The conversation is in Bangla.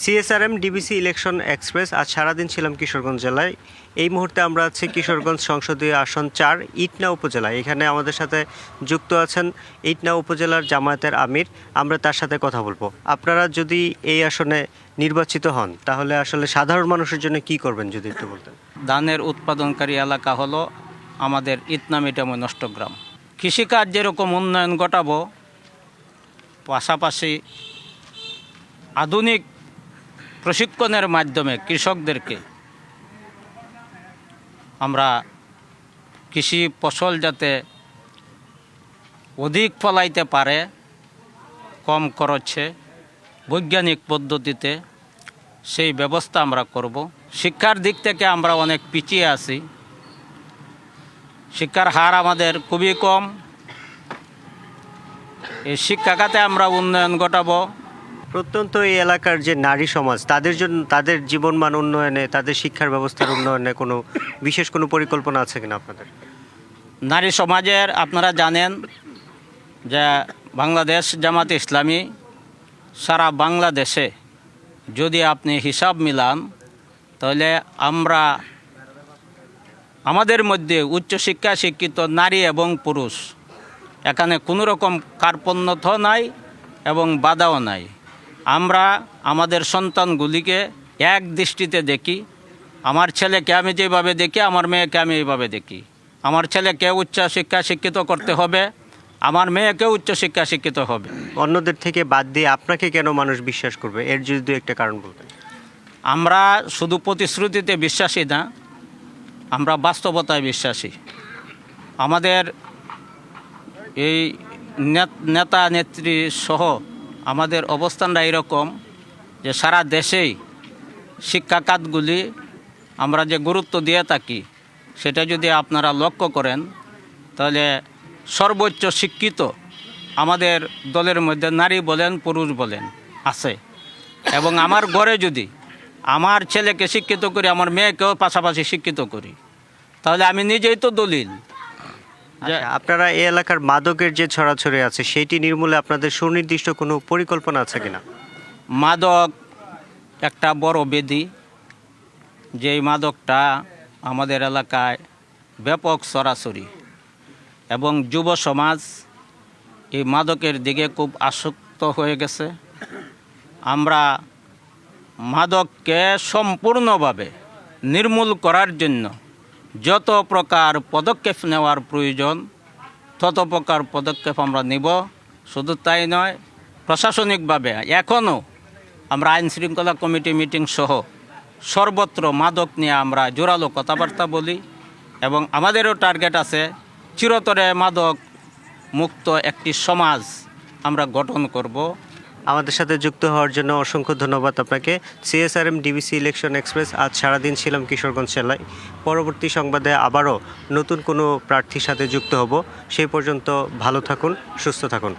সিএসআরএম ডিবিসি ইলেকশন এক্সপ্রেস, আজ সারাদিন ছিলাম কিশোরগঞ্জ জেলায়। এই মুহূর্তে আমরা আছি কিশোরগঞ্জ সংসদীয় আসন চার, ইটনা উপজেলায়। এখানে আমাদের সাথে যুক্ত আছেন ইটনা উপজেলার জামায়াতের আমির। আমরা তার সাথে কথা বলব। আপনারা যদি এই আসনে নির্বাচিত হন, তাহলে আসলে সাধারণ মানুষের জন্য কি করবেন যদি একটু বলতেন? ধানের উৎপাদনকারী এলাকা হলো আমাদের ইটনা ইতনামিটাময় নষ্টগ্রাম। কৃষিকাজ যেরকম উন্নয়ন ঘটাবো, পাশাপাশি আধুনিক প্রশিক্ষণের মাধ্যমে কৃষকদেরকে আমরা কৃষি ফসল যাতে অধিক ফলাইতে পারে, কম খরচে, বৈজ্ঞানিক পদ্ধতিতে সেই ব্যবস্থা আমরা করব। শিক্ষার দিক থেকে আমরা অনেক পিছিয়ে আছি। শিক্ষার হার আমাদের খুবই কম। এই শিক্ষা খাতে আমরা উন্নয়ন ঘটাবো। প্রত্যন্ত এই এলাকার যে নারী সমাজ, তাদের জন্য, তাদের জীবনমান উন্নয়নে, তাদের শিক্ষার ব্যবস্থার উন্নয়নে কোনো বিশেষ কোনো পরিকল্পনা আছে কিনা আপনাদের? নারী সমাজের আপনারা জানেন যে বাংলাদেশ জামাত ইসলামী সারা বাংলাদেশে যদি আপনি হিসাব মিলান, তাহলে আমরা আমাদের মধ্যে উচ্চশিক্ষা শিক্ষিত নারী এবং পুরুষ, এখানে কোনো রকম কার্পণ্যত নাই এবং বাধাও নাই। আমরা আমাদের সন্তানগুলিকে এক দৃষ্টিতে দেখি। আমার ছেলেকে আমি যেভাবে দেখি আমার মেয়েকে আমি এইভাবে দেখি। আমার ছেলেকে উচ্চ শিক্ষা শিক্ষিত করতে হবে আমার মেয়েকে উচ্চ শিক্ষা শিক্ষিত হবে। অন্যদের থেকে বাদ দিয়ে আপনাকে কেন মানুষ বিশ্বাস করবে? এর যদি দু একটা কারণ বলতেন। আমরা শুধু প্রতিশ্রুতিতে বিশ্বাসী না আমরা বাস্তবতায় বিশ্বাসী। আমাদের এই নেতা নেত্রী সহ আমাদের অবস্থানটা এরকম যে সারা দেশেই শিক্ষা খাতগুলি আমরা যে গুরুত্ব দিয়ে থাকি, সেটা যদি আপনারা লক্ষ্য করেন, তাহলে সর্বোচ্চ শিক্ষিত আমাদের দলের মধ্যে নারী বলেন, পুরুষ বলেন আছে। এবং আমার ঘরে যদি আমার ছেলেকে শিক্ষিত করি, আমার মেয়েকেও পাশাপাশি শিক্ষিত করি, তাহলে আমি নিজেই তো দলিল। আপনারা এই এলাকার মাদকের যে ছড়াছড়ি আছে সেইটি নির্মূলে আপনাদের সুনির্দিষ্ট কোনো পরিকল্পনা আছে কিনা? মাদক একটা বড় বেদি। যেই মাদকটা আমাদের এলাকায় ব্যাপক সরাসরি এবং যুব সমাজ এই মাদকের দিকে খুব আসক্ত হয়ে গেছে। আমরা মাদককে সম্পূর্ণভাবে নির্মূল করার জন্য যত প্রকার পদক্ষেপ নেওয়ার প্রয়োজন, তত প্রকার পদক্ষেপ আমরা নিব। শুধু তাই নয়, প্রশাসনিকভাবে এখনও আমরা আইন শৃঙ্খলা কমিটি মিটিং সহ সর্বত্র মাদক নিয়ে আমরা জোরালো কথাবার্তা বলি এবং আমাদেরও টার্গেট আছে, চিরতরে মাদক মুক্ত একটি সমাজ আমরা গঠন করব। আমাদের সাথে যুক্ত হওয়ার জন্য অসংখ্য ধন্যবাদ আপনাকে। সিএসআরএম ডিবিসি ইলেকশন এক্সপ্রেস আজ সারাদিন ছিলাম কিশোরগঞ্জ জেলায়। পরবর্তী সংবাদে আবারও নতুন কোনো প্রার্থীর সাথে যুক্ত হব। সেই পর্যন্ত ভালো থাকুন, সুস্থ থাকুন।